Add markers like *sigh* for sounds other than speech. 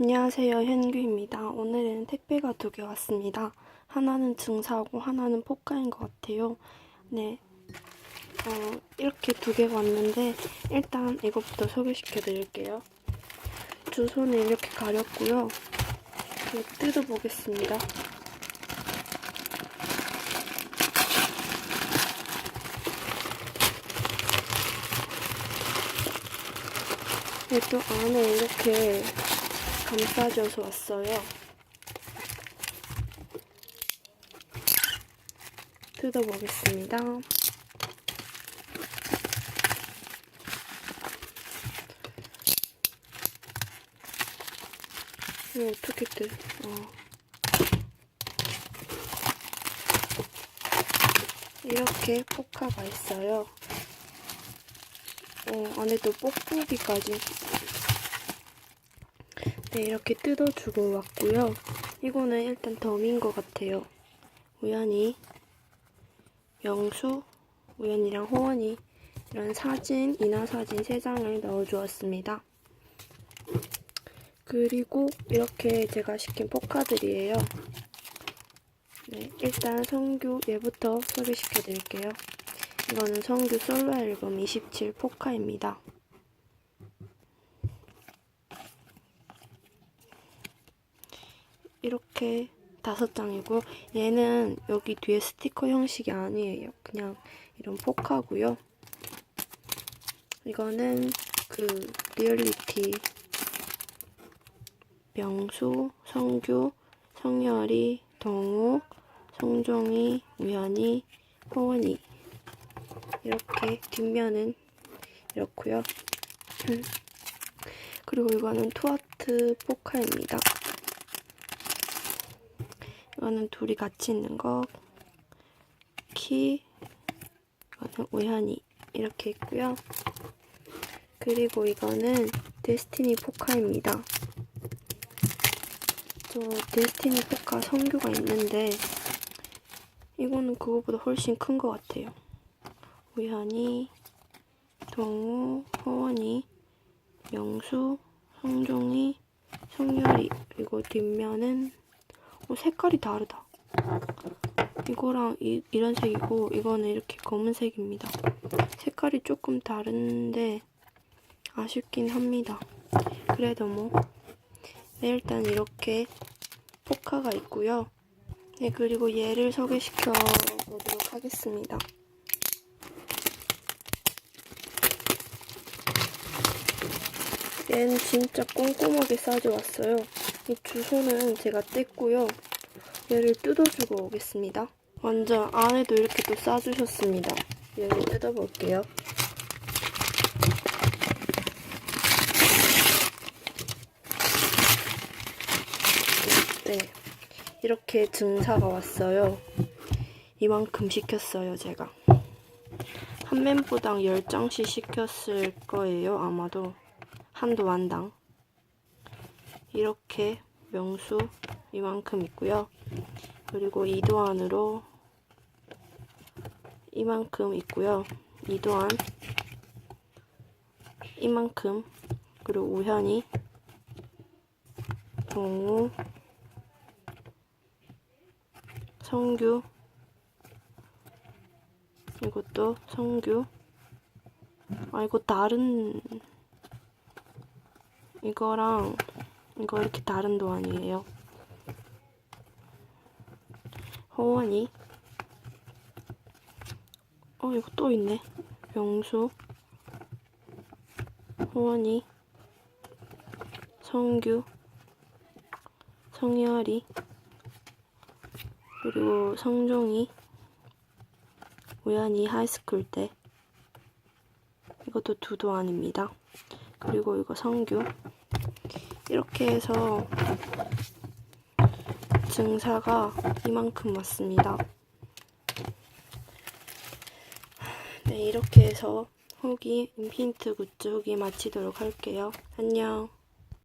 안녕하세요. 현규입니다. 오늘은 택배가 두 개 왔습니다. 하나는 증사고 하나는 포카인 것 같아요. 네. 어, 이렇게 두 개가 왔는데 일단 이것부터 소개시켜 드릴게요. 주소는 이렇게 가렸고요. 네, 뜯어보겠습니다. 네, 또 안에 이렇게 감싸져서 왔어요. 뜯어보겠습니다. 이거 어떻게 뜯, 어. 이렇게 포카가 있어요. 어, 안에도 뽁뽁이까지 네, 이렇게 뜯어주고 왔고요. 이거는 일단 덤인 것 같아요. 우연히 명수, 우연이랑 호원이 이런 사진, 인화 사진 3장을 넣어주었습니다. 그리고 이렇게 제가 시킨 포카들이에요. 네, 일단 성규 얘부터 소개시켜 드릴게요. 이거는 성규 솔로 앨범 27 포카입니다. 이렇게 다섯 장이고 얘는 여기 뒤에 스티커 형식이 아니에요. 그냥 이런 포카고요. 이거는 그 리얼리티 명수, 성규, 성열이, 동우, 성종이, 우연이, 호원이 이렇게 뒷면은 이렇고요. *clears throat* 그리고 이거는 투아트 포카입니다. 이거는 둘이 같이 있는 거. 키, 이거는 우연히 이렇게 있고요. 그리고 이거는 데스티니 포카입니다. 저 데스티니 포카 성규가 있는데 이거는 그거보다 훨씬 큰 것 같아요. 우연히, 동우, 허원이, 명수, 성종이, 성열이 그리고 뒷면은 어, 색깔이 다르다. 이거랑 이, 이런 색이고 이거는 이렇게 검은색입니다. 색깔이 조금 다른데 아쉽긴 합니다. 그래도 뭐 네, 일단 이렇게 포카가 있고요. 네, 그리고 얘를 소개시켜 보도록 하겠습니다. 얘는 진짜 꼼꼼하게 싸져왔어요. 이 주소는 제가 뗐고요. 얘를 뜯어주고 오겠습니다. 완전 안에도 이렇게 또 싸주셨습니다. 얘를 뜯어볼게요. 네. 이렇게 증사가 왔어요. 이만큼 시켰어요, 제가. 한 멤버당 10장씩 시켰을 거예요, 아마도. 한도 완당. 이렇게 명수 이만큼 있고요. 그리고 이도안으로 이만큼 있고요. 이도안 이만큼 그리고 우현이 동우 성규 이것도 성규 아 이거 다른 이거랑 이거 이렇게 다른 도안이에요. 호원이 어 이거 또 있네. 명수. 호원이 성규. 성열이 그리고 성종이. 우연히 하이스쿨 때. 이것도 두 도안입니다. 그리고 이거 성규 이렇게 해서 증사가 이만큼 왔습니다. 네, 이렇게 해서 후기 인피니트 굿즈 후기 마치도록 할게요. 안녕.